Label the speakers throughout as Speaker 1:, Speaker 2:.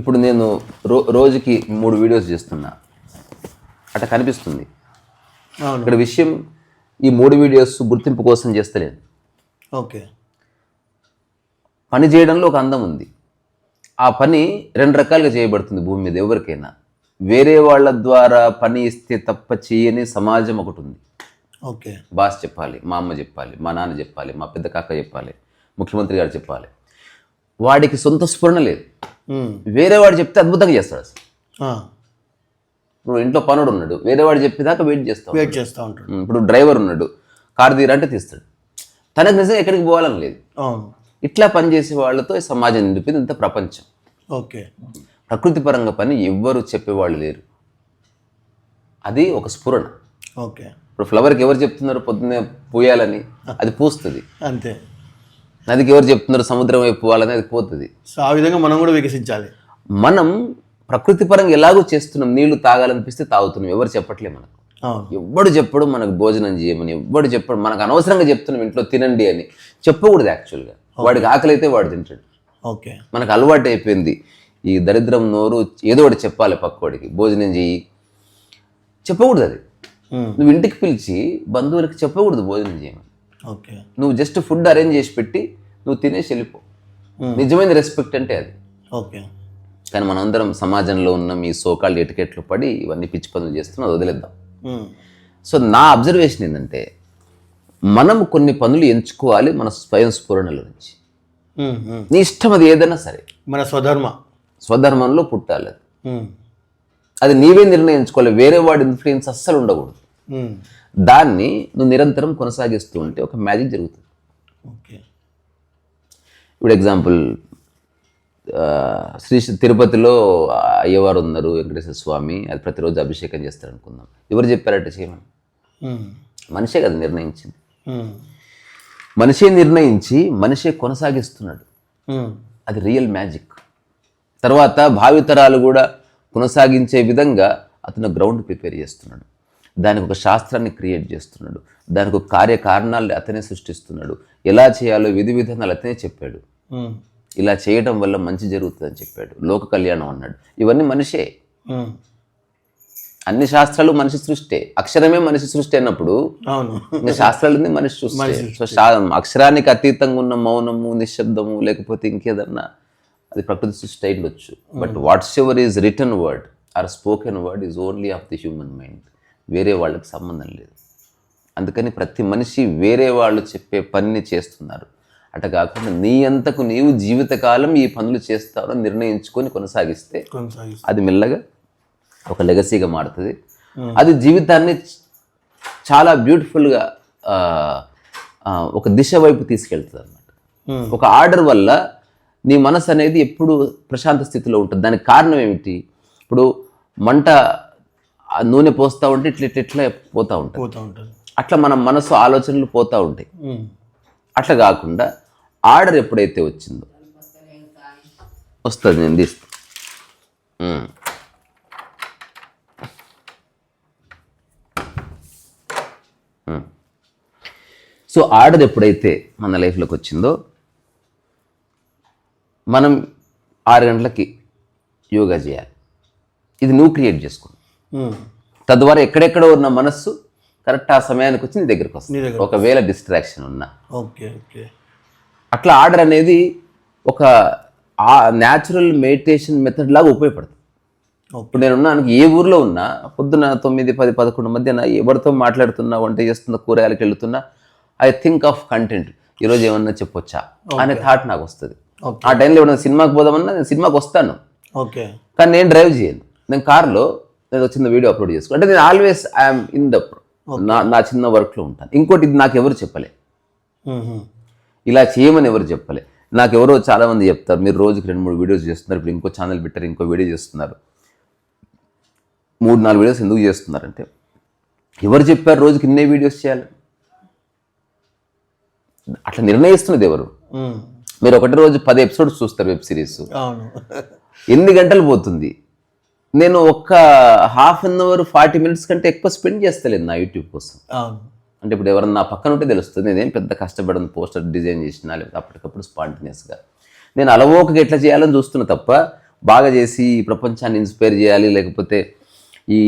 Speaker 1: ఇప్పుడు నేను రో రోజుకి మూడు వీడియోస్ చేస్తున్నా. అట్లా కనిపిస్తుంది. ఇక్కడ విషయం ఈ మూడు వీడియోస్ గుర్తింపు కోసం చేస్తలేను
Speaker 2: ఓకే.
Speaker 1: పని చేయడంలో ఒక అందం ఉంది. ఆ పని రెండు రకాలుగా చేయబడుతుంది భూమి మీద ఎవరికైనా. వేరే వాళ్ళ ద్వారా పని ఇస్తే తప్ప చేయని సమాజం ఒకటి ఉంది.
Speaker 2: ఓకే.
Speaker 1: బాస్ చెప్పాలి మా అమ్మ చెప్పాలి మా నాన్న చెప్పాలి మా పెద్ద కాక చెప్పాలి ముఖ్యమంత్రి గారు చెప్పాలి. వాడికి సొంత స్ఫురణ లేదు. వేరే వాడు చెప్తే అద్భుతంగా చేస్తాడు అసలు. ఇప్పుడు ఇంట్లో పనుడు ఉన్నాడు వేరే వాడు చెప్పేదాకా వెయిట్ చేస్తాం
Speaker 2: వెయిట్ చేస్తూ ఉంటాడు.
Speaker 1: ఇప్పుడు డ్రైవర్ ఉన్నాడు కారు తీరంటే తీస్తాడు. తనకు నిజంగా ఎక్కడికి పోవాలని లేదు. ఇట్లా పనిచేసే వాళ్ళతో సమాజం నిండిపోయింది ఇంత ప్రపంచం.
Speaker 2: ఓకే.
Speaker 1: ప్రకృతి పరంగా పని ఎవ్వరు చెప్పేవాళ్ళు లేరు. అది ఒక స్ఫురణ.
Speaker 2: ఓకే.
Speaker 1: ఇప్పుడు ఫ్లవర్కి ఎవరు చెప్తున్నారు పొద్దున్నే పూయాలని అది పూస్తుంది.
Speaker 2: అంతే.
Speaker 1: నదికి ఎవరు చెప్తున్నారు సముద్రం వైపు పోవాలని అది పోతుంది.
Speaker 2: సో ఆ విధంగా మనం కూడా వికసించాలి.
Speaker 1: మనం ప్రకృతి పరంగా ఎలాగో చేస్తున్నాం నీళ్ళు తాగాలనిపిస్తే తాగుతున్నాం ఎవరు చెప్పట్లే మనకు. ఎవ్వడు చెప్పడు మనకు భోజనం చేయమని ఎవ్వడు చెప్పడు మనకు అనవసరంగా చెప్తున్నాం ఇంట్లో తినండి అని చెప్పకూడదు యాక్చువల్గా వాడికి ఆకలి అయితే వాడు తింటాడు.
Speaker 2: ఓకే.
Speaker 1: మనకు అలవాటు అయిపోయింది. ఈ దరిద్రం నోరు ఏదో ఒకటి చెప్పాలి పక్కోడికి భోజనం చెయ్యి. చెప్పకూడదు అది. నువ్వు ఇంటికి పిలిచి బంధువులకి చెప్పకూడదు భోజనం చేయమని.
Speaker 2: ఓకే.
Speaker 1: నువ్వు జస్ట్ ఫుడ్ అరేంజ్ చేసి పెట్టి నువ్వు తినేసి వెళ్ళిపో. నిజమైన రెస్పెక్ట్ అంటే అది.
Speaker 2: ఓకే.
Speaker 1: కానీ మనందరం సమాజంలో ఉన్న మీ సోకాళ్ళు ఎటికెట్లు పడి ఇవన్నీ పిచ్చి పనులు చేస్తున్నాం అది వదిలేద్దాం. సో నా అబ్జర్వేషన్ ఏంటంటే మనం కొన్ని పనులు ఎంచుకోవాలి మన స్వయం స్ఫురణల నుంచి. నీ ఇష్టం అది ఏదైనా సరే.
Speaker 2: మన స్వధర్మ.
Speaker 1: స్వధర్మంలో పుట్టాలి అది. అది నీవే నిర్ణయించుకోవాలి వేరే వాడి ఇన్ఫ్లుయెన్స్ అస్సలు ఉండకూడదు. దాన్ని నువ్వు నిరంతరం కొనసాగిస్తూ ఉంటే ఒక మ్యాజిక్ జరుగుతుంది.
Speaker 2: ఓకే.
Speaker 1: ఇప్పుడు ఎగ్జాంపుల్ శ్రీ తిరుపతిలో అయ్యవారు ఉన్నారు వెంకటేశ్వర స్వామి అది ప్రతిరోజు అభిషేకం చేస్తారు అనుకుందాం ఎవరు చెప్పారట చేయమని. మనిషే కదా నిర్ణయించింది. మనిషే నిర్ణయించి మనిషే కొనసాగిస్తున్నాడు. అది రియల్ మ్యాజిక్ తర్వాత భావితరాలు కూడా కొనసాగించే విధంగా అతను గ్రౌండ్ ప్రిపేర్ చేస్తున్నాడు దానికి ఒక శాస్త్రాన్ని క్రియేట్ చేస్తున్నాడు దానికి ఒక కార్యకారణాలు అతనే సృష్టిస్తున్నాడు ఎలా చేయాలో విధి విధానాలు అతనే చెప్పాడు. ఇలా చేయడం వల్ల మంచి జరుగుతుందని చెప్పాడు. లోక కళ్యాణం అన్నాడు. ఇవన్నీ మనిషే. అన్ని శాస్త్రాలు మనిషి సృష్టే. అక్షరమే మనిషి సృష్టి అన్నప్పుడు ఇంకా శాస్త్రాలన్నీ మనిషి సృష్టి. సో అక్షరానికి అతీతంగా ఉన్న మౌనము నిశ్శబ్దము లేకపోతే ఇంకేదన్నా అది ప్రకృతి సృష్టి అయి ఉండొచ్చు. But whatsoever is written word or spoken word is only of the human mind వేరే వాళ్ళకి సంబంధం లేదు. అందుకని ప్రతి మనిషి వేరే వాళ్ళు చెప్పే పనిని చేస్తున్నారు. అట కాకుండా నీ అంతకు నీవు జీవితకాలం ఈ పనులు చేస్తావని నిర్ణయించుకొని కొనసాగిస్తే అది మెల్లగా ఒక లెగసీగా మారుతుంది. అది జీవితాన్ని చాలా బ్యూటిఫుల్గా ఒక దిశ వైపు తీసుకెళ్తుంది అనమాట. ఒక ఆర్డర్ వల్ల నీ మనసు అనేది ఎప్పుడు ప్రశాంత స్థితిలో ఉంటుంది. దానికి కారణం ఏమిటి? ఇప్పుడు మంట నూనె పోస్తూ ఉంటే ఇట్లా ఇట్లా ఇట్లా పోతూ ఉంటుంది. అట్లా మన మనసు ఆలోచనలు పోతూ ఉంటాయి. అట్లా కాకుండా ఆర్డర్ ఎప్పుడైతే వచ్చిందో? వస్తుంది నేను తీస్తా. సో ఆర్డర్ ఎప్పుడైతే మన లైఫ్లోకి వచ్చిందో మనం ఆరు గంటలకి యోగా చేయాలి. ఇది నువ్వు క్రియేట్ చేసుకో. తద్వారా ఎక్కడెక్కడో ఉన్న మనస్సు కరెక్ట్ ఆ సమయానికి వచ్చి నీ దగ్గరికి వస్తుంది. ఒకవేళ డిస్ట్రాక్షన్ ఉన్నా.
Speaker 2: Okay okay.
Speaker 1: అట్లా ఆర్డర్ అనేది ఒక న్యాచురల్ మెడిటేషన్ మెథడ్ లాగా ఉపయోగపడుతుంది. ఇప్పుడు నేను ఉన్నాను ఏ ఊర్లో ఉన్నా పొద్దున తొమ్మిది పది పదకొండు మధ్యన ఎవరితో మాట్లాడుతున్నా వంట చేస్తున్నా కూరగాయలకు వెళ్తున్నా ఐ థింక్ ఆఫ్ కంటెంట్ ఈరోజు ఏమన్నా చెప్పొచ్చా? అనే థాట్ నాకు వస్తుంది. ఆ టైంలో ఏమన్నా సినిమాకి పోదామన్నా నేను సినిమాకి వస్తాను.
Speaker 2: ఓకే.
Speaker 1: కానీ నేను డ్రైవ్ చేయను. నేను కార్లో నేను చిన్న వీడియో అప్లోడ్ చేసుకో అంటే నేను ఆల్వేస్ ఐఎమ్ ఇన్ ద నా నా చిన్న వర్క్లో ఉంటాను. ఇంకోటి ఇది నాకు ఎవరు చెప్పలే. ఇలా చేయమని ఎవరు చెప్పలే. నాకు ఎవరో చాలా మంది చెప్తారు మీరు రోజుకి రెండు మూడు వీడియోస్ చేస్తున్నారు ఇప్పుడు ఇంకో ఛానల్ పెట్టారు ఇంకో వీడియో చేస్తున్నారు. మూడు నాలుగు వీడియోస్ ఎందుకు చేస్తున్నారంటే ఎవరు చెప్పారు రోజుకి ఇన్నే వీడియోస్ చేయాలి? అట్లా నిర్ణయిస్తున్నది ఎవరు. మీరు ఒకటి రోజు పది ఎపిసోడ్స్ చూస్తారు వెబ్ సిరీస్ ఎన్ని గంటలు పోతుంది? నేను ఒక్క half an hour forty minutes కంటే ఎక్కువ స్పెండ్ చేస్తలేను నా యూట్యూబ్ కోసం. అంటే ఇప్పుడు ఎవరన్నా నా పక్కన ఉంటే తెలుస్తుంది. నేనేం పెద్ద కష్టపడను పోస్టర్ డిజైన్ చేసినా లేకపోతే అప్పటికప్పుడు స్పాంటినియస్గా. నేను అలవోకగా ఎట్లా చేయాలని చూస్తున్నా తప్ప బాగా చేసి ప్రపంచాన్ని ఇన్స్పైర్ చేయాలి లేకపోతే ఈ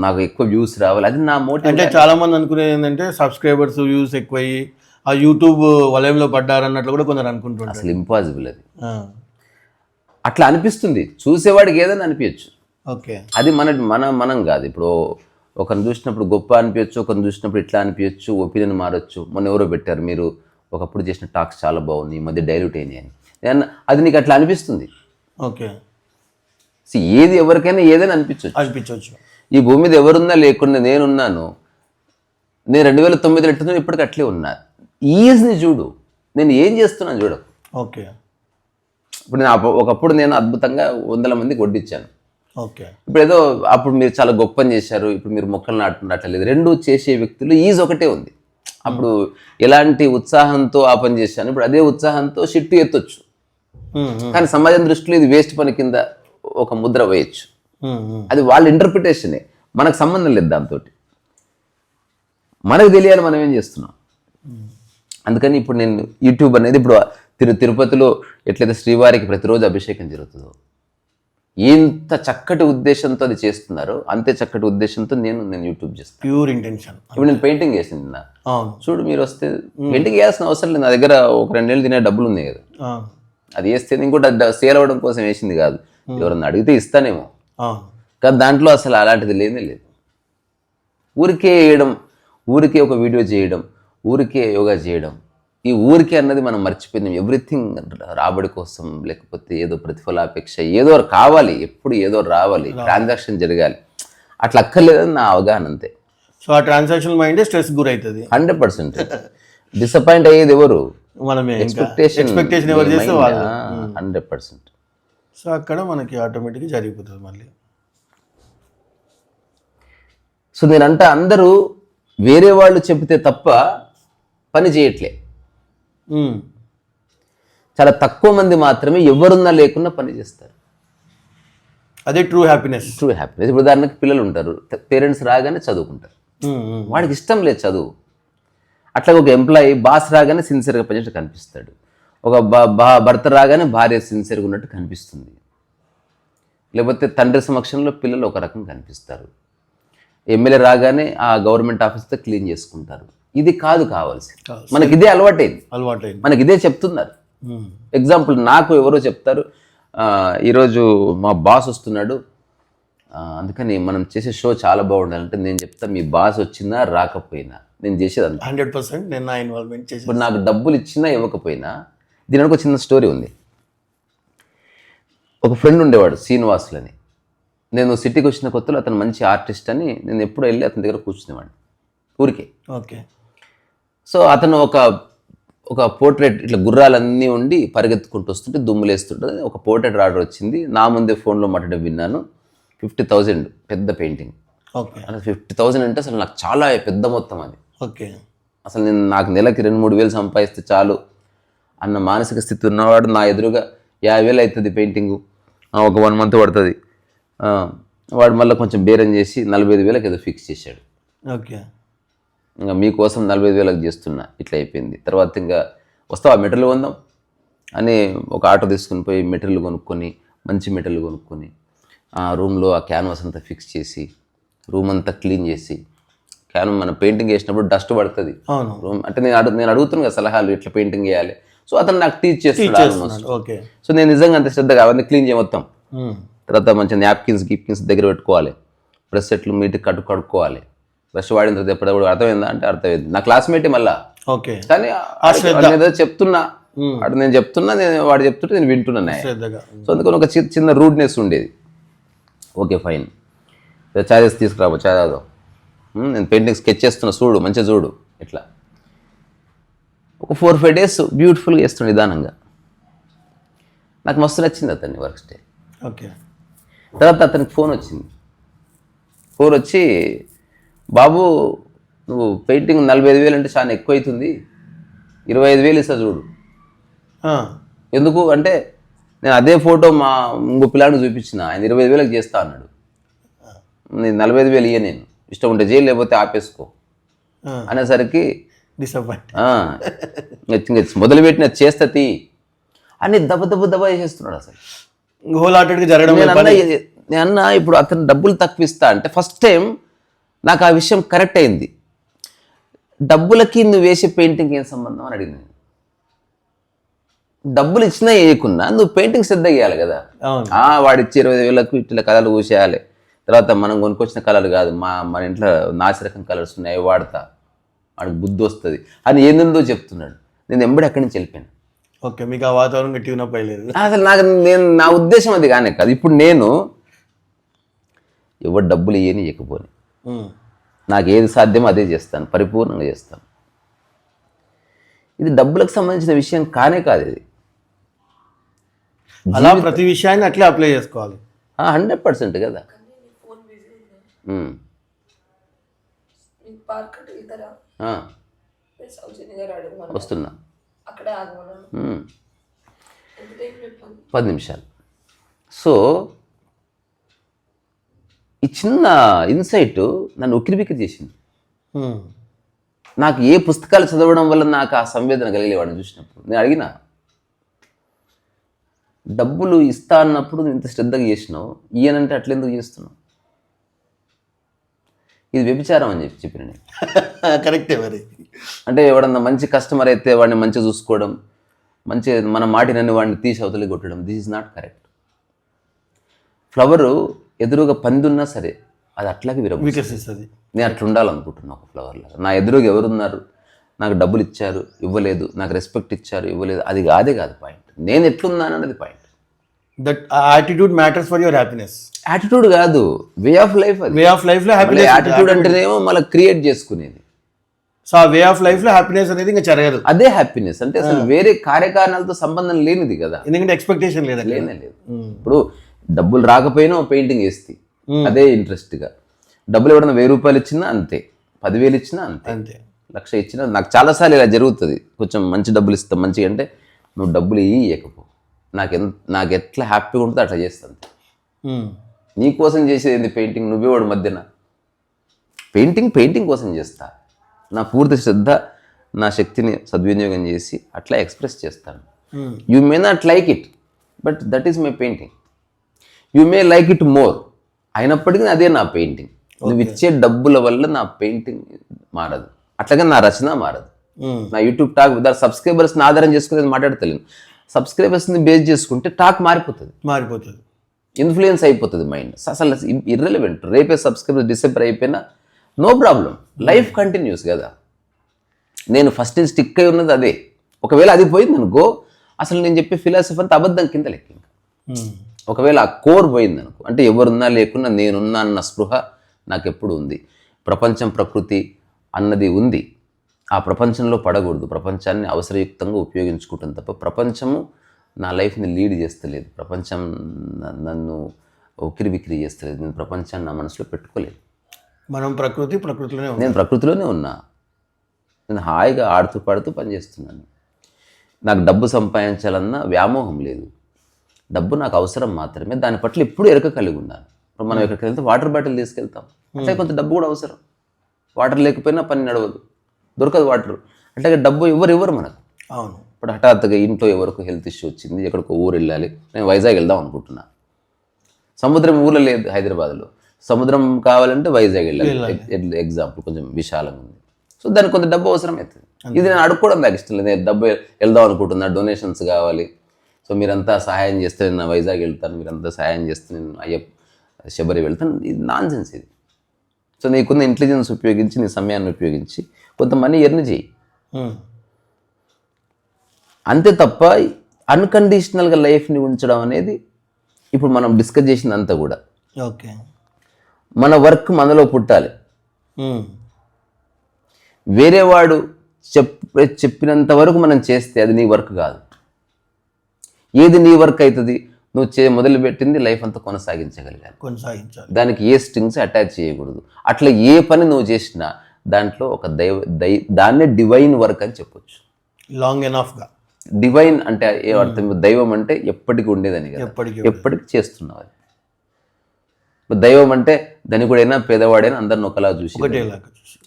Speaker 1: నాకు ఎక్కువ వ్యూస్ రావాలి. అది నా మోటివ్
Speaker 2: అంటే చాలా మంది అనుకునేది ఏంటంటే సబ్స్క్రైబర్స్ వ్యూస్ ఎక్కువయ్యి ఆ యూట్యూబ్ వలయంలో పడ్డారన్నట్లు కూడా కొందరు అనుకుంటుంటారు.
Speaker 1: అసలు ఇంపాసిబుల్ అది. అట్లా అనిపిస్తుంది. చూసేవాడికి ఏదైనా అనిపించచ్చు.
Speaker 2: ఓకే.
Speaker 1: అది మన మన మనం కాదు. ఇప్పుడు ఒకరిని చూసినప్పుడు గొప్ప అనిపించచ్చు ఒకరిని చూసినప్పుడు ఇట్లా అనిపించచ్చు ఒపీనియన్ మారచ్చు. మొన్న ఎవరో పెట్టారు మీరు ఒకప్పుడు చేసిన టాక్స్ చాలా బాగుంది ఈ మధ్య డైల్యూట్ అయినాయి అని. నేను అది నీకు అట్లా అనిపిస్తుంది?
Speaker 2: ఓకే.
Speaker 1: ఏది ఎవరికైనా ఏదైనా అనిపించవచ్చు
Speaker 2: అనిపించవచ్చు
Speaker 1: ఈ భూమి మీద ఎవరున్నా లేకుండా నేనున్నాను నేను రెండు వేల తొమ్మిదిలో ఎట్టున్నాను ఇప్పటికి అట్లే ఉన్నా. ఈజ్ని చూడు. నేను ఏం చేస్తున్నాను చూడు
Speaker 2: ఓకే.
Speaker 1: ఇప్పుడు నేను ఒకప్పుడు నేను అద్భుతంగా వందల మందికి వడ్డించాను
Speaker 2: ఓకే.
Speaker 1: ఇప్పుడు ఏదో అప్పుడు మీరు చాలా గొప్ప చేశారు ఇప్పుడు మీరు మొక్కలు నాటున్నట్లేదు రెండు చేసే వ్యక్తులు ఈజ్ ఒకటే ఉంది. అప్పుడు ఎలాంటి ఉత్సాహంతో ఆ పని చేశాను? ఇప్పుడు అదే ఉత్సాహంతో షిట్టు ఎత్తొచ్చు. కానీ సమాజం దృష్టిలో ఇది వేస్ట్ పని కింద ఒక ముద్ర వేయచ్చు. అది వాళ్ళ ఇంటర్ప్రిటేషనే మనకు సంబంధం లేదు దాంతో మనకు తెలియాలి మనం ఏం చేస్తున్నాం? అందుకని ఇప్పుడు నేను యూట్యూబ్ అనేది ఇప్పుడు తిరు తిరుపతిలో ఎట్లయితే శ్రీవారికి ప్రతిరోజు అభిషేకం జరుగుతుందో ఎంత చక్కటి ఉద్దేశంతో అది చేస్తున్నారో. అంతే చక్కటి ఉద్దేశంతో నేను నేను యూట్యూబ్ చేస్తాను.
Speaker 2: ప్యూర్ ఇంటెన్షన్
Speaker 1: ఇప్పుడు నేను పెయింటింగ్ చేసింది
Speaker 2: అవును.
Speaker 1: చూడు మీరు వస్తే పెయింటింగ్ వేయాల్సిన అవసరం లేదు. నా దగ్గర ఒక రెండేళ్ళు తినే డబ్బులు ఉన్నాయి కదా. అది వేస్తే ఇంకోటి సేల్ అవ్వడం కోసం వేసింది కాదు. ఎవరన్నా అడిగితే ఇస్తానేమో. కానీ దాంట్లో అసలు అలాంటిది లేనే లేదు. ఊరికే వేయడం ఊరికే ఒక వీడియో చేయడం ఊరికే యోగా చేయడం ఈ ఊరికే అన్నది మనం మర్చిపోయినాం. ఎవ్రీథింగ్ రాబడి కోసం లేకపోతే ఏదో ప్రతిఫలాపేక్ష ఏదో కావాలి ఎప్పుడు ఏదో రావాలి ట్రాన్సాక్షన్ జరగాలి. అట్లా అక్కర్లేదని నా అవగాహన అంతే.
Speaker 2: సో ఆ ట్రాన్సాక్షన్ మైండ్ స్ట్రెస్ గురవుతుంది
Speaker 1: హండ్రెడ్ పర్సెంట్. డిసప్పాయింట్ అయ్యేది ఎవరు? ఎక్స్పెక్టేషన్
Speaker 2: వాళ్ళు.
Speaker 1: Hundred percent.
Speaker 2: సో అక్కడ మనకి ఆటోమేటిక్గా జరిగిపోతుంది మళ్ళీ.
Speaker 1: సో నేనంట అందరూ వేరే వాళ్ళు చెబితే తప్ప పని చేయట్లే. చాలా తక్కువ మంది మాత్రమే ఎవరున్నా లేకున్నా పని చేస్తారు.
Speaker 2: అదే ట్రూ హ్యాపీనెస్
Speaker 1: ట్రూ హ్యాపీనెస్ ఇప్పుడు ఉదాహరణకి పిల్లలు ఉంటారు. పేరెంట్స్ రాగానే చదువుకుంటారు. వాడికి ఇష్టం లేదు చదువు. అట్లా ఒక ఎంప్లాయీ బాస్ రాగానే సిన్సియర్గా పనిచేసి కనిపిస్తాడు. ఒక బా- బా- భర్త రాగానే భార్య సిన్సియర్గా ఉన్నట్టు కనిపిస్తుంది. లేకపోతే తండ్రి సమక్షంలో పిల్లలు ఒక రకం కనిపిస్తారు. ఎమ్మెల్యే రాగానే ఆ గవర్నమెంట్ ఆఫీస్తో క్లీన్ చేసుకుంటారు. ఇది కాదు కావాల్సి మనకి ఇదే అలవాటైంది.
Speaker 2: అలవాటైంది.
Speaker 1: మనకి ఇదే చెప్తున్నారు. ఎగ్జాంపుల్ నాకు ఎవరో చెప్తారు "ఆ, ఈరోజు మా బాస్ వస్తున్నాడు. అందుకని మనం చేసే షో చాలా బాగుండాలంటే నేను చెప్తా మీ బాస్ వచ్చినా రాకపోయినా నేను చేసేది
Speaker 2: హండ్రెడ్ పర్సెంట్ నేను నా ఇన్వాల్వ్మెంట్ చేసి
Speaker 1: ఇప్పుడు నాకు డబ్బులు ఇచ్చినా ఇవ్వకపోయినా దీనికి ఒక చిన్న స్టోరీ ఉంది. ఒక ఫ్రెండ్ ఉండేవాడు శ్రీనివాసులని. నేను సిటీకి వచ్చిన కొత్తలో అతను మంచి ఆర్టిస్ట్ అని నేను ఎప్పుడు వెళ్ళి అతని దగ్గర కూర్చునేవాడిని. ఊరికే.
Speaker 2: ఓకే.
Speaker 1: సో అతను ఒక ఒక పోర్ట్రేట్ ఇట్లా గుర్రాలన్నీ ఉండి పరిగెత్తుకుంటూ వస్తుంటే దుమ్ములేస్తుంటే ఒక పోర్ట్రేట్ ఆర్డర్ వచ్చింది. నా ముందే ఫోన్లో మాట్లాడే విన్నాను. ఫిఫ్టీ థౌజండ్ పెద్ద పెయింటింగ్.
Speaker 2: ఓకే.
Speaker 1: ఫిఫ్టీ థౌజండ్ అంటే అసలు నాకు చాలా పెద్ద మొత్తం అది.
Speaker 2: ఓకే.
Speaker 1: అసలు నేను నాకు నెలకి రెండు మూడు వేలు సంపాదిస్తే చాలు అన్న మానసిక స్థితి ఉన్నవాడు నా ఎదురుగా యాభై వేలు అవుతుంది పెయింటింగు. ఒక వన్ మంత్ పడుతుంది. వాడు మళ్ళీ కొంచెం బేరం చేసి నలభై ఐదు వేలకు ఏదో ఫిక్స్ చేశాడు.
Speaker 2: ఓకే.
Speaker 1: ఇంకా మీకోసం నలభై ఐదు వేలకు చేస్తున్నా. ఇట్లా అయిపోయింది. తర్వాత ఇంకా వస్తావా మెటీరియల్ కొందాం? అని ఒక ఆటో తీసుకుని పోయి మెటీరియల్ కొనుక్కొని మంచి మెటీరియల్ కొనుక్కొని ఆ రూమ్లో ఆ క్యాన్వాస్ అంతా ఫిక్స్ చేసి రూమ్ అంతా క్లీన్ చేసి క్యాన్ మన పెయింటింగ్ వేసినప్పుడు డస్ట్ పడుతుంది. రూమ్ అంటే నేను అడుగు నేను అడుగుతున్నాను కదా సలహాలు ఇట్లా పెయింటింగ్ చేయాలి సో అతను నాకు టీచ్ చేస్తున్నాడు
Speaker 2: ఓకే.
Speaker 1: సో నేను నిజంగా అంత శ్రద్ధగా అవన్నీ క్లీన్ చేయ మొత్తం.
Speaker 2: ఉమ్,
Speaker 1: తర్వాత మంచిగా నాప్కిన్స్ గిప్కిన్స్ దగ్గర పెట్టుకోవాలి. బ్రష్ సెట్లు మీటి కట్టు కడుక్కోవాలి. బ్రష్ వాడిన తర్వాత ఎప్పుడప్పుడు అర్థమైందా? అంటే అర్థమైంది. నా క్లాస్మేటే మళ్ళా.
Speaker 2: ఓకే.
Speaker 1: కానీ ఏదో చెప్తున్నా. వాడు నేను చెప్తున్నా నేను వాడు చెప్తుంటే నేను వింటున్నా సో అందుకని ఒక చిన్న రూడ్నెస్ ఉండేది. ఓకే ఫైన్ చాయ్ చేసి తీసుకురాబో ఉమ్, నేను పెయింటింగ్ స్కెచ్ చేస్తున్నా చూడు మంచిగా చూడు. ఇట్లా ఒక ఫోర్ ఫైవ్ డేస్ బ్యూటిఫుల్గా వేస్తుండే నిదానంగా. నాకు మస్తు నచ్చింది అతన్ని వర్క్ స్టైల్
Speaker 2: ఓకే.
Speaker 1: తర్వాత అతనికి ఫోన్ వచ్చింది. ఫోన్ వచ్చి బాబు నువ్వు పెయింటింగ్ నలభై ఐదు వేలు అంటే చాలా ఎక్కువ అవుతుంది ఇరవై ఐదు వేలు ఇస్తా చూడు. ఎందుకు అంటే నేను అదే ఫోటో మా ఇంకో పిల్లాడికి చూపించిన. ఆయన ఇరవై ఐదు వేలకు చేస్తా అన్నాడు. నేను నలభై ఐదు వేలు ఇయ్య నేను. ఇష్టం ఉంటే చేయి లేకపోతే ఆపేసుకో. అనేసరికి
Speaker 2: డిసప్పాయింట్
Speaker 1: మొదలుపెట్టిన చేస్తా తీ. అని దెబ్బ దెబ్బ దెబ్బ చేసేస్తున్నాడు అసలు.
Speaker 2: హోల్ జరగడం
Speaker 1: నేను అన్న ఇప్పుడు అతను డబ్బులు తక్కువ ఇస్తా అంటే ఫస్ట్ టైం నాకు ఆ విషయం కరెక్ట్ అయింది. డబ్బులకి నువ్వు వేసే పెయింటింగ్ ఏం సంబంధం అని అడిగింది. డబ్బులు ఇచ్చినా వేయకున్నా నువ్వు పెయింటింగ్ శ్రద్ధ చేయాలి కదా.
Speaker 2: అవును.
Speaker 1: ఆ, వాడు ఇచ్చి ఇరవై వేలకు ఇట్లా కలర్లు పూసేయాలి. తర్వాత మనం కొనుక్కొచ్చిన కలర్ కాదు మా మన ఇంట్లో నాసిరకం కలర్స్ ఉన్నాయి వాడతా. వాడికి బుద్ధి వస్తుంది. అని ఏందో చెప్తున్నాడు. నేను ఎంబడి అక్కడి నుంచి వెళ్ళిపోయాను.
Speaker 2: ఓకే మీకు ఆ వాతావరణం ఉన్నప్పుడు లేదు.
Speaker 1: అసలు నాకు నేను నా ఉద్దేశం అది కానీ కాదు. ఇప్పుడు నేను ఎవరు డబ్బులు ఇయ్యని ఇవ్వకపోని నాకు ఏది సాధ్యమో అదే చేస్తాను పరిపూర్ణంగా చేస్తాను. ఇది డబ్బులకు సంబంధించిన విషయం కానే కాదు ఇది.
Speaker 2: అలా ప్రతి విషయాన్ని అట్లే అప్లై చేసుకోవాలి.
Speaker 1: హండ్రెడ్ పర్సెంట్ కదా. వస్తున్నా. పది నిమిషాలు. సో ఈ చిన్న ఇన్సైట్ నన్ను ఉక్కిరిబిక్కిరి చేసింది. నాకు ఏ పుస్తకాలు చదవడం వల్ల నాకు ఆ సంవేదన కలిగేవాడిని చూసినప్పుడు? నేను అడిగిన డబ్బులు ఇస్తా అన్నప్పుడు నువ్వు ఇంత శ్రద్ధగా చేసినావు ఈయనంటే అట్లెందుకు చేస్తున్నావు? ఇది వ్యభిచారం అని చెప్పి చెప్పిన నేను.
Speaker 2: కరెక్టే మరి.
Speaker 1: అంటే ఎవడన్నా మంచి కస్టమర్ అయితే వాడిని మంచిగా చూసుకోవడం మంచి మన మాటినని వాడిని తీసి అవతలి కొట్టడం this is not correct. Flower ఎదురుగా పంది ఉన్నా సరే అది అట్లాగే విరబు
Speaker 2: వికసిస్తుంది.
Speaker 1: నేను అట్లా ఉండాలనుకుంటున్నా ఒక ఫ్లవర్ లాగా. నా ఎదురుగా ఎవరున్నారు? నాకు డబ్బులు ఇచ్చారు ఇవ్వలేదు నాకు రెస్పెక్ట్ ఇచ్చారు ఇవ్వలేదు అది కాదే కాదు పాయింట్ నేను ఎట్లున్నాను అనేది point
Speaker 2: that attitude matters for your happiness
Speaker 1: attitude కాదు way of life
Speaker 2: way of లైఫ్లో హ్యాపీనెస్
Speaker 1: యాటిట్యూడ్ అంటేనేమో మళ్ళీ క్రియేట్ చేసుకునేది.
Speaker 2: సో ఆ వే ఆఫ్ లైఫ్లో హ్యాపీనెస్ అనేది ఇంకా జరగదు.
Speaker 1: అదే హ్యాపీనెస్ అంటే అసలు వేరే కార్యకారణాలతో సంబంధం లేనిది కదా.
Speaker 2: ఎందుకంటే ఎక్స్పెక్టేషన్ లేదండి
Speaker 1: లేనే లేదు. ఇప్పుడు డబ్బులు రాకపోయినా పెయింటింగ్ వేస్తే. అదే ఇంట్రెస్ట్గా. డబ్బులు ఎవడన్నా వెయ్యి రూపాయలు ఇచ్చినా అంతే. పదివేలు ఇచ్చినా అంతే.
Speaker 2: అంతే.
Speaker 1: లక్ష ఇచ్చినా నాకు చాలాసార్లు ఇలా జరుగుతుంది. కొంచెం మంచి డబ్బులు ఇస్తాం మంచిగా అంటే నువ్వు డబ్బులు ఇవ్వకపో నాకు ఎంత నాకు ఎట్లా హ్యాపీగా ఉంటుందో అట్లా చేస్తాను
Speaker 2: ఉమ్.
Speaker 1: నీ కోసం చేసేది ఏంది పెయింటింగ్? నువ్వే వాడు మధ్యన. పెయింటింగ్ పెయింటింగ్ కోసం చేస్తా. నా పూర్తి శ్రద్ధ నా శక్తిని సద్వినియోగం చేసి అట్లా ఎక్స్ప్రెస్ చేస్తాను. You may not like it but that is my painting you may like it more అయినప్పటికీ అదే నా పెయింటింగ్ నువ్వు ఇచ్చే డబ్బుల వల్ల నా పెయింటింగ్ మారదు. అట్లాగే నా రచన మారదు.
Speaker 2: ఉమ్.
Speaker 1: నా యూట్యూబ్ టాక్ దాని సబ్స్క్రైబర్స్ని ఆధారం చేసుకునేది మాట్లాడతలేను. సబ్స్క్రైబర్స్ని బేస్ చేసుకుంటే టాక్ మారిపోతుంది.
Speaker 2: మారిపోతుంది.
Speaker 1: ఇన్ఫ్లుయెన్స్ అయిపోతుంది మైండ్ అసలు ఇర్రెలవెంట్ రేపే సబ్స్క్రైబర్ డిసెంబర్ అయిపోయినా నో ప్రాబ్లం లైఫ్ కంటిన్యూస్ కదా. నేను ఫస్ట్ స్టిక్ అయి ఉన్నది అదే. ఒకవేళ అది పోయింది అనుకో అసలు నేను చెప్పే ఫిలాసఫీ అంతా అబద్ధం కింద లెక్క.
Speaker 2: ఉమ్.
Speaker 1: ఒకవేళ ఆ కోర్ పోయింది అనుకో అంటే ఎవరున్నా లేకున్నా నేనున్నా అన్న స్పృహ నాకు ఎప్పుడు ఉంది. ప్రపంచం ప్రకృతి అన్నది ఉంది. ఆ ప్రపంచంలో పడకూడదు. ప్రపంచాన్ని అవసరయుక్తంగా ఉపయోగించుకుంటాం తప్ప ప్రపంచము నా లైఫ్ని లీడ్ చేస్తలేదు. ప్రపంచం నన్ను ఉకిరి బిక్కిరి చేస్తలేదు. నేను ప్రపంచాన్ని నా మనసులో పెట్టుకోలేదు.
Speaker 2: మనం ప్రకృతి ప్రకృతిలోనే
Speaker 1: నేను ప్రకృతిలోనే ఉన్నా. నేను హాయిగా ఆడుతూ పాడుతూ పనిచేస్తున్నాను. నాకు డబ్బు సంపాదించాలన్న వ్యామోహం లేదు. డబ్బు నాకు అవసరం మాత్రమే దాని పట్ల ఎప్పుడు ఎరక కలిగి ఉన్నాను ఇప్పుడు మనం ఎక్కడికి వెళ్తే వాటర్ బాటిల్ తీసుకెళ్తాం. అంటే కొంత డబ్బు కూడా అవసరం. వాటర్ లేకపోయినా పని నడవదు. దొరకదు వాటర్. అంటే డబ్బు ఎవరు ఇవ్వరు మనకు.
Speaker 2: అవును.
Speaker 1: ఇప్పుడు హఠాత్తుగా ఇంట్లో ఎవరికి హెల్త్ ఇష్యూ వచ్చింది ఎక్కడికో ఊరు వెళ్ళాలి నేను వైజాగ్ వెళ్దాం అనుకుంటున్నా. సముద్రం ఊర్లో లేదు హైదరాబాద్లో. సముద్రం కావాలంటే వైజాగ్ వెళ్ళాలి. ఎగ్జాంపుల్ కొంచెం విశాలంగా ఉంది. సో దానికి కొంత డబ్బు అవసరం అవుతుంది ఇది నేను అడుక్కోవడం నాకు ఇష్టం లేదు. నేను డబ్బు వెళ్దాం అనుకుంటున్నా. డొనేషన్స్ కావాలి. సో మీరంతా సహాయం చేస్తే నేను వైజాగ్ వెళ్తాను మీరంతా సహాయం చేస్తే నేను అయ్యప్ప శబరి వెళ్తాను. ఇది నాన్ సెన్స్ ఇది. సో నీకున్న ఇంటెలిజెన్స్ ఉపయోగించి నీ సమయాన్ని ఉపయోగించి కొంత మనీ ఎర్న్ చేయి.
Speaker 2: ఉమ్.
Speaker 1: అంతే తప్ప అన్కండిషనల్గా లైఫ్ని ఉంచడం అనేది ఇప్పుడు మనం డిస్కస్ చేసిందంతా కూడా.
Speaker 2: ఓకే
Speaker 1: మన వర్క్ మనలో పుట్టాలి.
Speaker 2: ఉమ్.
Speaker 1: వేరే వాడు చెప్ చెప్పినంత వరకు మనం చేస్తే అది నీ వర్క్ కాదు. ఏది నీ వర్క్ అవుతుంది? నువ్వు చే మొదలుపెట్టింది లైఫ్ అంతా కొనసాగించగలిగాలి.
Speaker 2: కొనసాగించాలి.
Speaker 1: దానికి ఏ స్ట్రింగ్స్ అటాచ్ చేయకూడదు. అట్లా ఏ పని నువ్వు చేసినా దాంట్లో ఒక దైవ దై దాన్నే డివైన్ వర్క్ అని చెప్పొచ్చు.
Speaker 2: లాంగ్ ఎనఫ్గా
Speaker 1: డివైన్ అంటే ఏ అర్థం? దైవం అంటే ఎప్పటికీ ఉండేదని
Speaker 2: ఎప్పటికీ
Speaker 1: ఎప్పటికీ చేస్తున్నావు దైవం అంటే ధనికుడైనా పేదవాడైనా అందరిని ఒకలా చూసి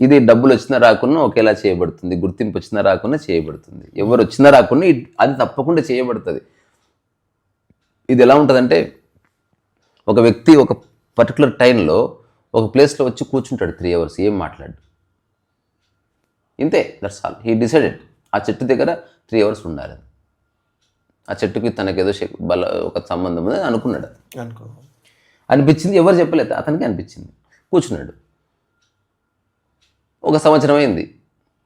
Speaker 1: ఇది డబ్బులు వచ్చినా రాకున్నా ఒకేలా చేయబడుతుంది. గుర్తింపు వచ్చినా రాకున్నా చేయబడుతుంది. ఎవరు వచ్చినా రాకున్నా అది తప్పకుండా చేయబడుతుంది. ఇది ఎలా ఉంటుందంటే ఒక వ్యక్తి ఒక పర్టికులర్ టైంలో ఒక ప్లేస్లో వచ్చి కూర్చుంటాడు త్రీ అవర్స్ ఏం మాట్లాడు. ఇంతే దట్స్ ఆల్ హీ డిసైడెడ్ ఆ చెట్టు దగ్గర త్రీ అవర్స్ ఉండాలి. ఆ చెట్టుకి తనకేదో శక్- బల ఒక సంబంధం ఉంది అనుకున్నాడు
Speaker 2: అనుకో.
Speaker 1: అనిపించింది ఎవరు చెప్పలేదు అతనికి అనిపించింది. కూర్చున్నాడు. ఒక సంవత్సరం అయింది.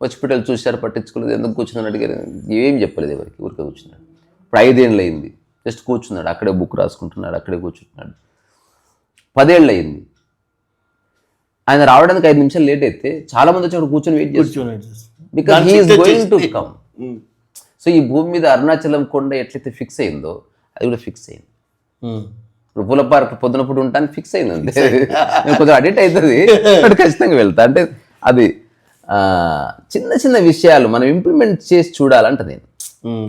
Speaker 1: హాస్పిటల్ చూశారు పట్టించుకోలేదు ఎందుకు కూర్చున్నాడు అడిగారు. ఏం చెప్పలేదు ఎవరికి ఊరికే కూర్చున్నాడు. ఇప్పుడు ఐదేళ్ళు అయింది. జస్ట్ కూర్చున్నాడు అక్కడే బుక్ రాసుకుంటున్నాడు అక్కడే కూర్చుంటున్నాడు. పదేళ్ళు అయింది ఆయన రావడానికి ఐదు నిమిషాలు లేట్ అయితే చాలా మంది వచ్చి అక్కడ కూర్చొని వెయిట్ చేస్తున్నారు because he's going to come. So ఈ భూమి మీద అరుణాచలం కొండ ఎట్లయితే ఫిక్స్ అయిందో అది కూడా ఫిక్స్ అయింది. ఇప్పుడు పూల పార్క్ పొద్దున పూట ఉంటాను ఫిక్స్ అయింది. అంతే నేను కొంచెం అడిట్ అవుతుంది. బట్ ఖచ్చితంగా వెళ్తా. అంటే అది చిన్న చిన్న విషయాలు మనం ఇంప్లిమెంట్ చేసి చూడాలంట నేను.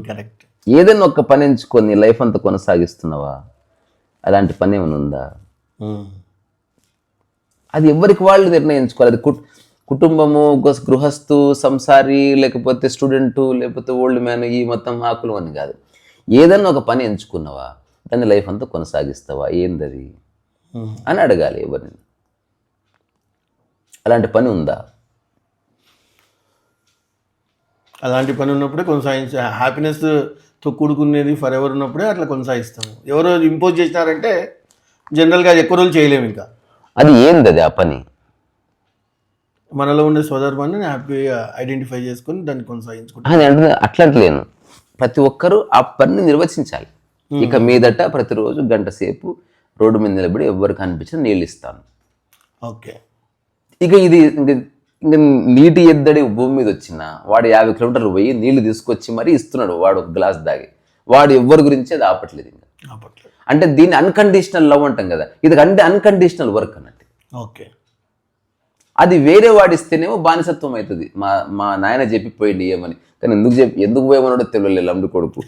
Speaker 2: కరెక్ట్
Speaker 1: ఏదైనా ఒక పని ఎంచుకొని లైఫ్ అంతా కొనసాగిస్తున్నావా? అలాంటి పని ఏమైనా ఉందా. అది ఎవరికి వాళ్ళు నిర్ణయించుకోవాలి? అది కుట్ కుటుంబము గృహ- గృహస్థు సంసారి లేకపోతే స్టూడెంటు లేకపోతే ఓల్డ్ మ్యాన్ ఈ మొత్తం ఆకులు అని కాదు. ఏదన్నా ఒక పని ఎంచుకున్నావా? దాన్ని లైఫ్ అంతా కొనసాగిస్తావా? ఏందది. అని అడగాలి ఎవరిని. అలాంటి పని ఉందా?
Speaker 2: అలాంటి పని ఉన్నప్పుడే కొనసాగించ హ్యాపీనెస్తో కూడుకునేది ఫర్ ఎవర్ ఉన్నప్పుడే అట్లా కొనసాగిస్తాము. ఎవరో ఇంపోజ్ చేసినారంటే జనరల్గా అది ఎక్కువ రోజులు చేయలేము ఇంకా.
Speaker 1: అది ఏందది ఆ పని?
Speaker 2: మనలో ఉండే స్వధర్మాన్ని హ్యాపీగా ఐడెంటిఫై చేసుకొని దాన్ని కొనసాగించుకుంటాం.
Speaker 1: అని అంటే అట్లంటలేను ప్రతి ఒక్కరూ ఆ పనిని నిర్వచించాలి. ఇక మీదట ప్రతిరోజు గంట సేపు రోడ్డు మీద నిలబడి ఎవరికి అనిపించిన నీళ్ళు ఇస్తాను.
Speaker 2: ఓకే.
Speaker 1: ఇక ఇది ఇంక నీటి ఎద్దడి భూమి మీద వచ్చిన వాడు యాభై కిలోమీటర్లు పోయి నీళ్ళు తీసుకొచ్చి మరీ ఇస్తున్నాడు వాడు ఒక గ్లాస్ దాగి. వాడు ఎవరి గురించి అది ఆపట్లేదు ఇంకా. అంటే దీన్ని అన్కండిషనల్ లవ్ అంటాం కదా. ఇది అంటే అన్కండిషనల్ వర్క్ అన్నట్టు.
Speaker 2: ఓకే.
Speaker 1: అది వేరే వాడిస్తేనేమో బానిసత్వం అవుతుంది. మా మా నాయన చెప్పి పోయింది ఏమని. కానీ ఎందుకు చెప్పి ఎందుకు పోయమన్నాడో తెలియలేదు లంబడి కొడుకు.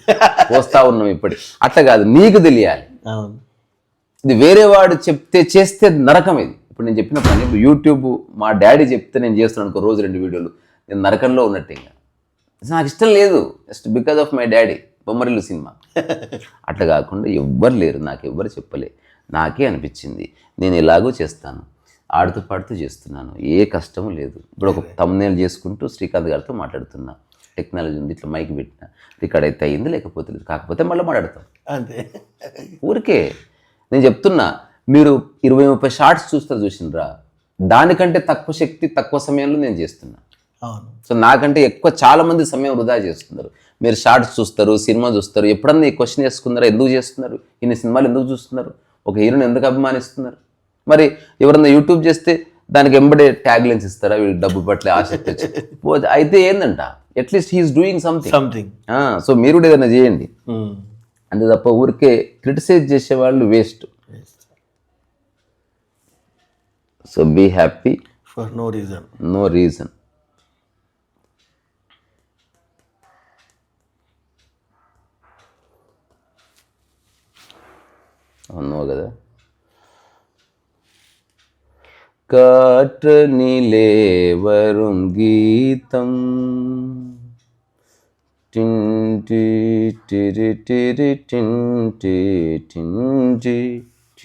Speaker 1: పోస్తా ఉన్నాం ఇప్పటి అట్లా కాదు నీకు తెలియాలి. ఇది వేరే వాడు చెప్తే చేస్తే నరకం ఇది. ఇప్పుడు నేను చెప్పిన పని ఇప్పుడు యూట్యూబ్ మా డాడీ చెప్తే నేను చేస్తున్నాను అనుకో రోజు రెండు వీడియోలు. నేను నరకంలో ఉన్నట్టు ఇంకా. నాకు ఇష్టం లేదు. Just because of my daddy Bommarillu cinema. అట్లా కాకుండా ఎవ్వరు లేరు. నాకు ఎవ్వరు చెప్పలే. నాకే అనిపించింది. నేను ఎలాగో చేస్తాను. ఆడుతూ పాడుతూ చేస్తున్నాను. ఏ కష్టము లేదు. ఇప్పుడు ఒక తమ్నేల్ చేసుకుంటూ శ్రీకాంత్ గారితో మాట్లాడుతున్నా. టెక్నాలజీ ఉంది ఇట్లా మైక్ పెట్టిన. రికార్డ్ అయితే అయింది లేకపోతే లేదు. కాకపోతే మళ్ళీ మాట్లాడతాం.
Speaker 2: అంతే.
Speaker 1: ఊరికే. నేను చెప్తున్నా. మీరు ఇరవై ముప్పై షార్ట్స్ చూస్తారు చూసినరా? దానికంటే తక్కువ శక్తి తక్కువ సమయంలో నేను చేస్తున్నా.
Speaker 2: అవును.
Speaker 1: సో నాకంటే ఎక్కువ చాలా మంది సమయం వృధా చేస్తున్నారు. మీరు షార్ట్స్ చూస్తారు సినిమా చూస్తారు ఎప్పుడన్నా ఈ క్వశ్చన్ చేసుకున్నారా? ఎందుకు చేస్తున్నారు? ఇన్ని సినిమాలు ఎందుకు చూస్తున్నారు? ఒక హీరోని ఎందుకు అభిమానిస్తున్నారు? మరి ఎవరన్నా యూట్యూబ్ చేస్తే దానికి ఎంబడే ట్యాగ్ లైన్స్ ఇస్తారా? వీళ్ళకి డబ్బు పట్ల ఆసక్తి వచ్చి. అయితే ఏందంట? At least he's doing something
Speaker 2: something
Speaker 1: so మీరు కూడా ఏదైనా చేయండి. అంతే తప్ప ఊరికే క్రిటిసైజ్ చేసేవాళ్ళు waste so be happy
Speaker 2: for no reason
Speaker 1: no reason ஒன்றும் கதை காற்று நிலே வரும் கீதம் டின் டி டிரி டிரி டின் டி டின் டி ఈ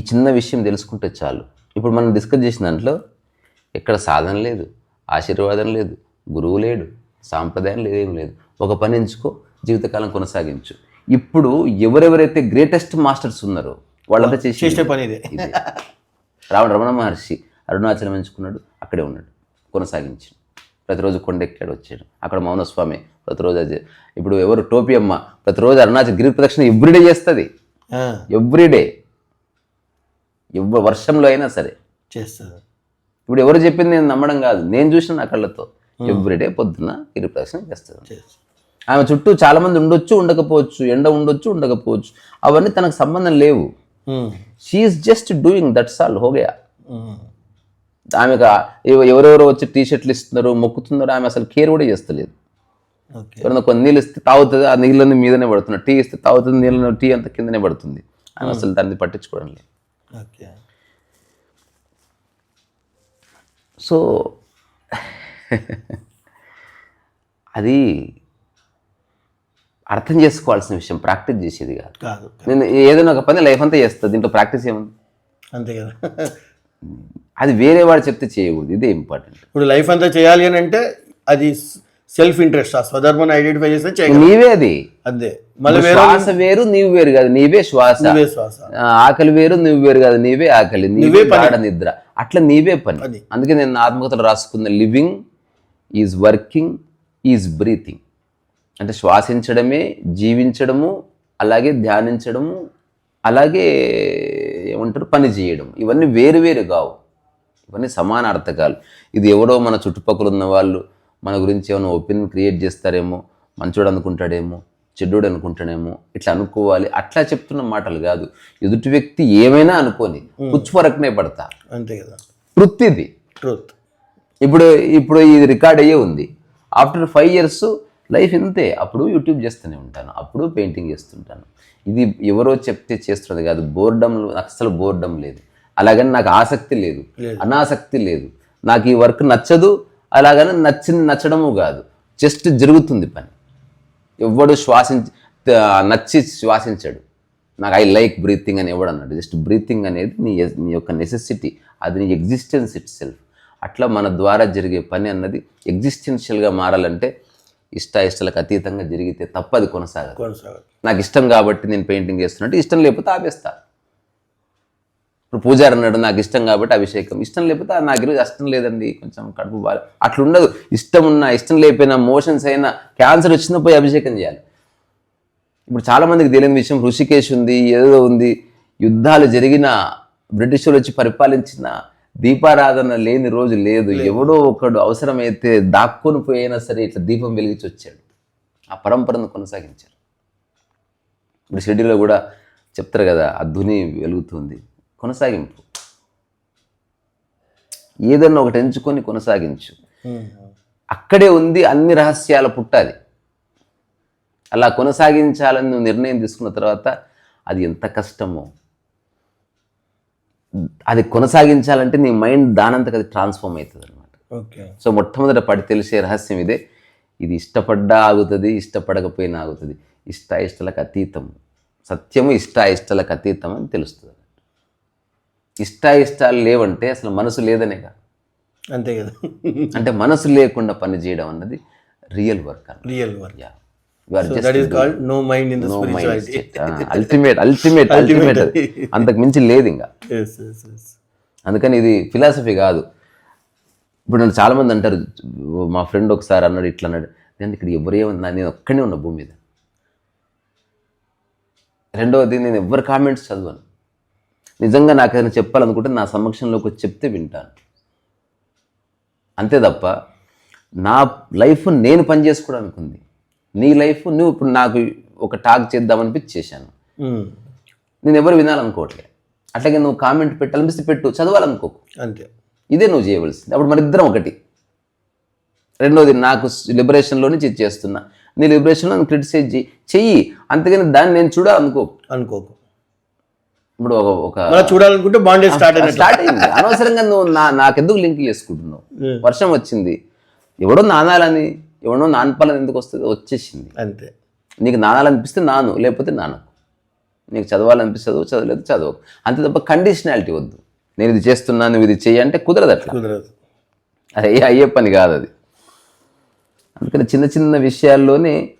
Speaker 1: చిన్న విషయం తెలుసుకుంటే చాలు. ఇప్పుడు మనం డిస్కస్ చేసిన దాంట్లో ఎక్కడ సాధన లేదు ఆశీర్వాదం లేదు గురువు లేడు సాంప్రదాయం లేదు లేదు. ఒక పని ఎంచుకో జీవితకాలం కొనసాగించు. ఇప్పుడు ఎవరెవరైతే గ్రేటెస్ట్ మాస్టర్స్ ఉన్నారో వాళ్ళంతా చేసి
Speaker 2: పని ఇదే.
Speaker 1: రావణ రమణ మహర్షి అరుణాచలం ఎంచుకున్నాడు అక్కడే ఉన్నాడు. కొనసాగించాడు ప్రతిరోజు కొండెక్కాడు వచ్చాడు. అక్కడ మౌనస్వామి ప్రతిరోజు అదే ఇప్పుడు ఎవరు టోపీ అమ్మ ప్రతిరోజు అరుణాచల్ గిరి ప్రదక్షిణ ఎవ్రీడే చేస్తుంది. ఎవ్రీడే ఎవ్వ వర్షంలో అయినా సరే.
Speaker 2: చేస్తుంది.
Speaker 1: ఇప్పుడు ఎవరు చెప్పింది నేను నమ్మడం కాదు. నేను చూసిన నా కళ్ళతో ఎవ్రీడే పొద్దున్న గిరి ప్రదక్షిణ చేస్తుంది. ఆమె చుట్టూ చాలా మంది ఉండొచ్చు ఉండకపోవచ్చు ఎండ ఉండొచ్చు ఉండకపోవచ్చు. అవన్నీ తనకు సంబంధం లేవు. She's just doing that's all హోగయా ఆమెకు ఎవరెవరో వచ్చి టీ షర్ట్లు ఇస్తున్నారు మొక్కుతున్నారు ఆమె అసలు కేర్ కూడా చేస్తలేదు. ఎవరైనా కొన్ని నీళ్ళు ఇస్తే తాగుతుంది ఆ నీళ్ళని మీదనే పడుతుంది టీ ఇస్తే తాగుతుంది నీళ్ళని టీ అంతా కిందనే పడుతుంది. ఆమె అసలు దాన్ని పట్టించుకోవడం లేదు.
Speaker 2: ఓకే.
Speaker 1: సో అది అర్థం చేసుకోవాల్సిన విషయం ప్రాక్టీస్ చేసేది కాదు
Speaker 2: కాదు.
Speaker 1: నేను ఏదైనా ఒక పని లైఫ్ అంతా చేస్తా దీంట్లో ప్రాక్టీస్ ఏముంది?
Speaker 2: అంతే కదా.
Speaker 1: అది వేరే వాడు చెప్తే చేయకూడదు. ఇదే ఇంపార్టెంట్
Speaker 2: ఇప్పుడు లైఫ్ అంతా చేయాలి అని అంటే అది సెల్ఫ్ ఇంట్రెస్ట్ ఆ స్వధర్మని ఐడెంటిఫై చేస్తే
Speaker 1: నీవే అది.
Speaker 2: అంతే. మళ్ళీ
Speaker 1: శ్వాస వేరు నీవు వేరు కాదు. నీవే శ్వాస.
Speaker 2: శ్వాస.
Speaker 1: ఆకలి వేరు నువ్వు వేరు కాదు. నీవే ఆకలి. నీవే గాఢ నిద్ర. అట్లా నీవే పని.
Speaker 2: అది.
Speaker 1: అందుకే నేను ఆత్మకథలు రాసుకున్న living is working is breathing. అంటే శ్వాసించడమే జీవించడము అలాగే ధ్యానించడము అలాగే ఏమంటారు? పని చేయడం ఇవన్నీ వేరు వేరు కావు. ఇవన్నీ సమాన అర్థకాలు. ఇది ఎవరో మన చుట్టుపక్కల ఉన్న వాళ్ళు మన గురించి ఏమైనా ఒపీనియన్ క్రియేట్ చేస్తారేమో మంచోడు అనుకుంటాడేమో చెడ్డోడు అనుకుంటాడేమో ఇట్లా అనుకోవాలి అట్లా చెప్తున్న మాటలు కాదు. ఎదుటి వ్యక్తి ఏమైనా అనుకోని పుచ్చుపరకనే పడతా.
Speaker 2: అంతే కదా.
Speaker 1: వృత్తిది.
Speaker 2: ట్రూత్.
Speaker 1: ఇప్పుడు ఇప్పుడు ఇది రికార్డ్ అయ్యే ఉంది. ఆఫ్టర్ ఫైవ్ ఇయర్స్ లైఫ్ ఇంతే. అప్పుడు యూట్యూబ్ చేస్తూనే ఉంటాను. అప్పుడు పెయింటింగ్ చేస్తుంటాను. ఇది ఎవరో చెప్తే చేస్తున్నది కాదు. బోర్డమ్ నాకు అసలు బోర్డమ్ లేదు. అలాగని నాకు ఆసక్తి లేదు అనాసక్తి లేదు. నాకు ఈ వర్క్ నచ్చదు అలాగని నచ్చింది నచ్చడము కాదు. జస్ట్ జరుగుతుంది పని. ఎవ్వడు శ్వాసించి నచ్చి శ్వాసించాడు. నాకు ఐ లైక్ బ్రీతింగ్ అని ఎవడు అన్నాడు. జస్ట్ బ్రీతింగ్ అనేది నీ నీ యొక్క నెసెసిటీ అది నీ ఎగ్జిస్టెన్స్ ఇట్ సెల్ఫ్ అట్లా మన ద్వారా జరిగే పని అన్నది ఎగ్జిస్టెన్షియల్గా మారాలంటే ఇష్ట ఇష్టాలకు అతీతంగా జరిగితే తప్ప అది కొనసాగదు.
Speaker 2: కొనసాగదు.
Speaker 1: నాకు ఇష్టం కాబట్టి నేను పెయింటింగ్ చేస్తున్నట్టు ఇష్టం లేకపోతే ఆపేస్తా. ఇప్పుడు పూజారి అన్నాడు నాకు ఇష్టం కాబట్టి అభిషేకం. ఇష్టం లేకపోతే "ఆ, నాకు ఈరోజు ఇష్టం లేదండి కొంచెం కడుపు బాగా. అట్లా ఉండదు ఇష్టం ఉన్నా ఇష్టం లేకపోయినా మోషన్స్ అయినా క్యాన్సర్ వచ్చినా పోయి అభిషేకం చేయాలి. ఇప్పుడు చాలా మందికి తెలియని విషయం ఋషికేశ్ ఉంది ఏదో ఉంది. యుద్ధాలు జరిగిన బ్రిటిష్ వచ్చి పరిపాలించిన దీపారాధన లేని రోజు లేదు. ఎవడో ఒకడు అవసరమైతే దాక్కొని పోయినా సరే ఇట్లా దీపం వెలిగించి వచ్చాడు. ఆ పరంపరను కొనసాగించారు. ఇప్పుడు షెడ్యూల్లో కూడా చెప్తారు కదా ఆ ధుని వెలుగుతుంది. కొనసాగింపు. ఏదన్నా ఒకటి ఎంచుకొని కొనసాగించు. అక్కడే ఉంది అన్ని రహస్యాల పుట్టాది అలా కొనసాగించాలని నువ్వు నిర్ణయం తీసుకున్న తర్వాత అది ఎంత కష్టమో. అది కొనసాగించాలంటే నీ మైండ్ దానంతకు అది ట్రాన్స్ఫార్మ్ అవుతుంది అనమాట సో మొట్టమొదట పడి తెలిసే రహస్యం ఇదే. ఇది ఇష్టపడ్డా ఆగుతుంది ఇష్టపడకపోయినా ఆగుతుంది. ఇష్ట ఇష్టలకు అతీతం. సత్యము ఇష్ట ఇష్టాలకు అతీతం అని తెలుస్తుంది. ఇష్ట ఇష్టాలు లేవంటే అసలు మనసు లేదనేగా
Speaker 2: అంతే కదా.
Speaker 1: అంటే మనసు లేకుండా పని చేయడం అన్నది real work
Speaker 2: real work.
Speaker 1: Yeah ultimate ultimate ultimate అంతకు మించి లేదు ఇంకా. అందుకని ఇది ఫిలాసఫీ కాదు. ఇప్పుడు నన్ను చాలా మంది అంటారు మా ఫ్రెండ్ ఒకసారి అన్నాడు ఇట్లా అన్నాడు. నేను ఇక్కడ ఎవరు ఏమన్నా నేను ఒక్కనే ఉన్నా భూమి మీద. రెండవది నేను ఎవరి కామెంట్స్ చదవను. నిజంగా నాకు ఏదైనా చెప్పాలనుకుంటే నా సమక్షంలోకి వచ్చి చెప్తే వింటాను. అంతే తప్ప నా లైఫ్ నేను పని చేసుకోవడానికి ఉంది. నీ లైఫ్ నువ్వు ఇప్పుడు నాకు ఒక టాక్ చేద్దామనిపించి చేశాను నేను ఎవరు వినాలనుకోవట్లే. అట్లాగే నువ్వు కామెంట్ పెట్టాలనిపిస్తే పెట్టు చదవాలనుకోకు.
Speaker 2: అంతే.
Speaker 1: ఇదే నువ్వు చేయవలసింది. అప్పుడు మన ఇద్దరం ఒకటి. రెండోది నాకు లిబరేషన్లో నుంచి చేస్తున్నా. నీ లిబరేషన్లో క్రిటిసైజ్ చెయ్యి. చెయ్యి. అంతేగాని దాన్ని నేను చూడాలనుకో
Speaker 2: అనుకోకు.
Speaker 1: ఇప్పుడు ఒక
Speaker 2: చూడాలనుకుంటే బాండేజ్ స్టార్ట్ అయినట్టు.
Speaker 1: స్టార్ట్ అయింది. అనవసరంగా నువ్వు నా నాకెందుకు లింక్ చేసుకుంటున్నావు. వర్షం వచ్చింది. ఎవడో నానాలని ఎవడో నానపాలని ఎందుకు వస్తుంది? వచ్చేసింది.
Speaker 2: అంతే.
Speaker 1: నీకు నానాలనిపిస్తే నాను లేకపోతే నానకు. నీకు చదవాలనిపిస్తే చదువు చదవలేదు చదవకు. అంతే తప్ప కండిషనాలిటీ వద్దు. నేను ఇది చేస్తున్నా నువ్వు ఇది చెయ్యి అంటే కుదరదు అట్లా.
Speaker 2: కుదరదు.
Speaker 1: అది అయ్యే అయ్యే పని కాదు అది. అందుకని చిన్న చిన్న విషయాల్లోనే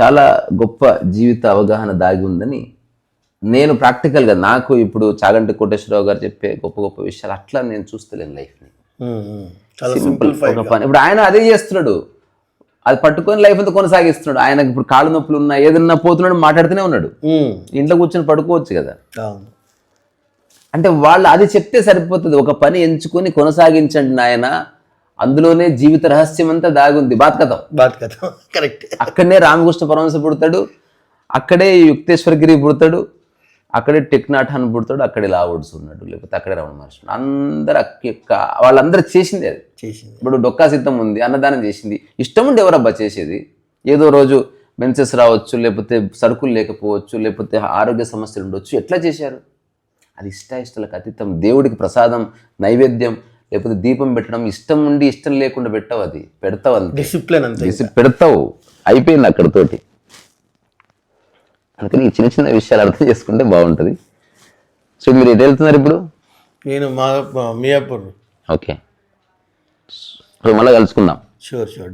Speaker 1: చాలా గొప్ప జీవిత అవగాహన దాగి ఉందని నేను ప్రాక్టికల్గా నాకు ఇప్పుడు చాగంటి కోటేశ్వరరావు గారు చెప్పే గొప్ప గొప్ప విషయాలు అట్లా నేను చూస్తలేను లైఫ్ని సింపుల్ ఒక పని. ఇప్పుడు ఆయన అదే చేస్తున్నాడు. అది పట్టుకొని లైఫ్ అంతా కొనసాగిస్తున్నాడు. ఆయనకు ఇప్పుడు కాళ్ళు నొప్పులు ఉన్నా ఏదన్నా పోతున్నాడు మాట్లాడుతూనే ఉన్నాడు. ఇంట్లో కూర్చొని పడుకోవచ్చు కదా. అంటే వాళ్ళు అది చెప్తే సరిపోతుంది. ఒక పని ఎంచుకొని కొనసాగించండి నాయన. అందులోనే జీవిత రహస్యం అంతా దాగుంది. బాత్కథం.
Speaker 2: బాత్ కదా కరెక్ట్
Speaker 1: అక్కడనే రామకృష్ణ పరమహంస పుడతాడు. అక్కడే యుక్తేశ్వరగిరి పుడతాడు. అక్కడే టెక్నాఠాన్ పుడతాడు అక్కడే లావుడ్స్ ఉన్నాడు లేకపోతే అక్కడే రమణ మహర్షి. అందరు అక్క వాళ్ళందరూ చేసింది అది.
Speaker 2: చేసింది.
Speaker 1: ఇప్పుడు డొక్కా సిద్ధం ఉంది అన్నదానం చేసింది. ఇష్టం ఉండి ఎవరబ్బా చేసేది? ఏదో రోజు మెన్సెస్ రావచ్చు లేకపోతే సరుకులు లేకపోవచ్చు లేకపోతే ఆరోగ్య సమస్యలు ఉండొచ్చు. ఎట్లా చేశారు? అది ఇష్ట ఇష్టాలకు అతీతం. దేవుడికి ప్రసాదం నైవేద్యం లేకపోతే దీపం పెట్టడం ఇష్టం ఉండి ఇష్టం లేకుండా పెట్టవు అది. పెడతావు అంతే.
Speaker 2: డిసిప్లిన్ అంతే
Speaker 1: పెడతావు. అయిపోయింది అక్కడితోటి. అందుకని ఈ చిన్న చిన్న విషయాలు అర్థం చేసుకుంటే బాగుంటుంది. సో మీరు ఎటు వెళ్తున్నారు ఇప్పుడు?
Speaker 2: నేను మా మియాపూర్
Speaker 1: ఓకే. సో మళ్ళీ కలుసుకుందాం.
Speaker 2: Sure sure